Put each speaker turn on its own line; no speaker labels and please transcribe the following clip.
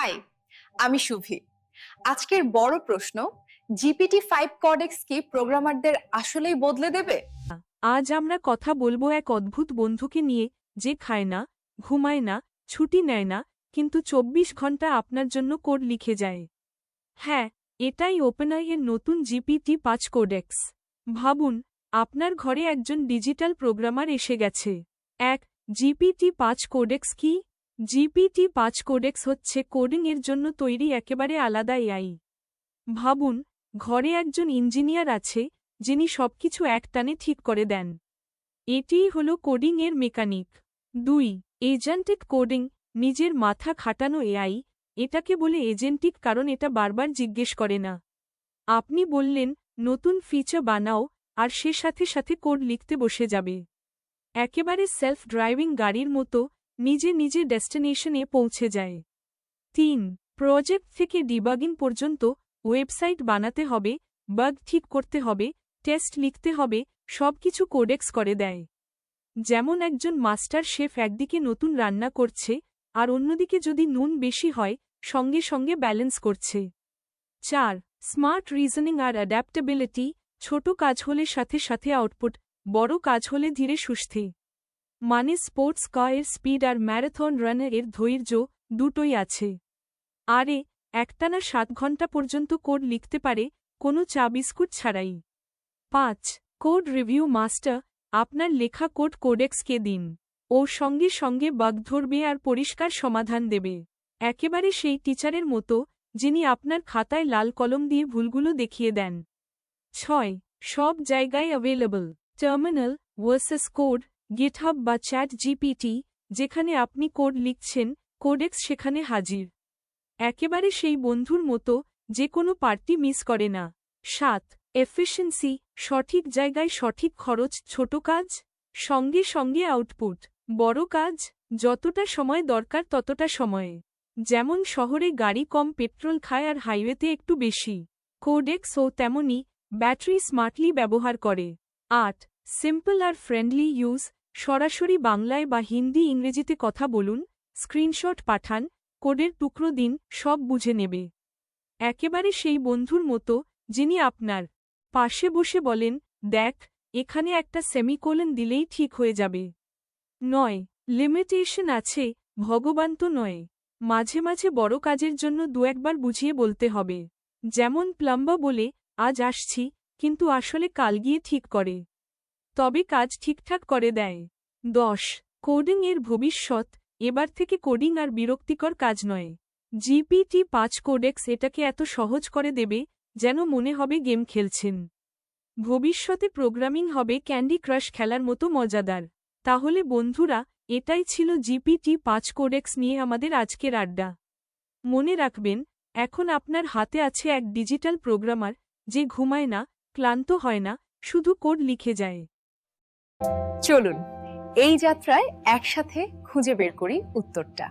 High আমি শুভি। আজকের বড় প্রশ্ন, জিপিটি ফাইভ কডেক্স কি প্রোগ্রামারদের আসলেই বদলে দেবে?
আজ আমরা কথা বলব এক অদ্ভুত বন্ধুকে নিয়ে, যে খায় না, ঘুমায় না, ছুটি নেয় না, কিন্তু চব্বিশ ঘণ্টা আপনার জন্য কোড লিখে যায়। হ্যাঁ এটাই ওপেনআই এর নতুন জিপিটি পাঁচ কোডেক্স ভাবুন, আপনার ঘরে একজন ডিজিটাল প্রোগ্রামার এসে গেছে। এক, জিপিটি পাঁচ কোডেক্স কি? জিপিটি পাঁচ কোডেক্স হচ্ছে কোডিং এর জন্য তৈরি একেবারে আলাদা এআই। ভাবুন, ঘরে একজন ইঞ্জিনিয়ার আছে, যিনি সবকিছু একটানে ঠিক করে দেন। এটিই হল কোডিং এর মেকানিক। দুই এজেন্টিক কোডিং, নিজের মাথা খাটানো এআই, এটাকে বলে এজেন্টিক কারণ এটা বারবার জিজ্ঞেস করে না। আপনি বললেন, নতুন ফিচার বানাও, আর সে সাথে সাথে কোড লিখতে বসে যাবে। একেবারে সেলফ ড্রাইভিং গাড়ির মতো নিজে নিজে ডেস্টিনেশনে পৌঁছে যায়। তিন, প্রজেক্ট থেকে ডিবাগিং পর্যন্ত ওয়েবসাইট বানাতে হবে, বাগ ঠিক করতে হবে, টেস্ট লিখতে হবে, সবকিছু কোডেক্স করে দেয়। যেমন একজন মাস্টার শেফ একদিকে নতুন রান্না করছে, আর অন্যদিকে যদি নুন বেশি হয়, সঙ্গে সঙ্গে ব্যালেন্স করছে। চার, স্মার্ট রিজনিং আর অ্যাডাপ্টেবিলিটি, ছোট কাজ হলে সাথে সাথে আউটপুট, বড় কাজ হলে ধীরে সুস্থে। মানে স্পোর্টস কারের স্পিড আর ম্যারাথন রানের এর ধৈর্য দুটোই আছে। আরে, একটানা সাত ঘণ্টা পর্যন্ত কোড লিখতে পারে, কোনো চা বিস্কুট ছাড়াই। পাঁচ, কোড রিভিউ মাস্টার, আপনার লেখা কোড কোডেক্সকে দিন। ও সঙ্গে সঙ্গে বাগ ধরবে আর পরিষ্কার সমাধান দেবে। একেবারে সেই টিচারের মতো, যিনি আপনার খাতায় লাল কলম দিয়ে ভুলগুলো দেখিয়ে দেন। ছয়, সব জায়গায় available terminal versus code GitHub বা চ্যাট জিপিটি যেখানে আপনি কোড লিখছেন কোডেক্স সেখানে হাজির। একেবারে সেই বন্ধুর মতো, যে কোনো পার্টি মিস করে না। সাত এফিসিয়েন্সি সঠিক জায়গায় সঠিক খরচ, ছোট কাজ, সঙ্গে সঙ্গে আউটপুট বড় কাজ, যতটা সময় দরকার ততটা সময়ে। যেমন শহরে গাড়ি কম, পেট্রোল খায় আর হাইওয়েতে একটু বেশি। কোডেক্সও তেমনি ব্যাটারি স্মার্টলি ব্যবহার করে। আট সিম্পল আর ফ্রেন্ডলি ইউজ সরাসরি বাংলায় বা হিন্দি, ইংরেজিতে কথা বলুন, স্ক্রিনশট পাঠান, কোডের টুকরো দিন, সব বুঝে নেবে। একেবারে সেই বন্ধুর মতো, যিনি আপনার পাশে বসে বলেন, দেখ, এখানে একটা সেমিকোলন দিলেই ঠিক হয়ে যাবে। নয়, লিমিটেশন আছে, ভগবান তো নয়। মাঝে মাঝে বড় কাজের জন্য দু একবার বুঝিয়ে বলতে হবে। যেমন প্লাম্বা বলে, আজ আসছি, কিন্তু আসলে কাল গিয়ে ঠিক করে। তবে কাজ ঠিকঠাক করে দেয়। দশ। কোডিং এর ভবিষ্যৎ। এবার থেকে কোডিং আর বিরক্তিকর কাজ নয়। জিপিটি পাঁচ কোডেক্স এটাকে এত সহজ করে দেবে, যেন মনে হবে গেম খেলছেন। ভবিষ্যতে প্রোগ্রামিং হবে ক্যান্ডি ক্রাশ খেলার মতো মজাদার। তাহলে বন্ধুরা, এটাই ছিল জিপিটি পাঁচ কোডেক্স নিয়ে আমাদের আজকের আড্ডা। মনে রাখবেন, এখন আপনার হাতে আছে এক ডিজিটাল প্রোগ্রামার, যে ঘুমায় না, ক্লান্ত হয় না, শুধু কোড লিখে যায়।
চলুন এই যাত্রায় একসাথে খুঁজে বের করি উত্তরটা।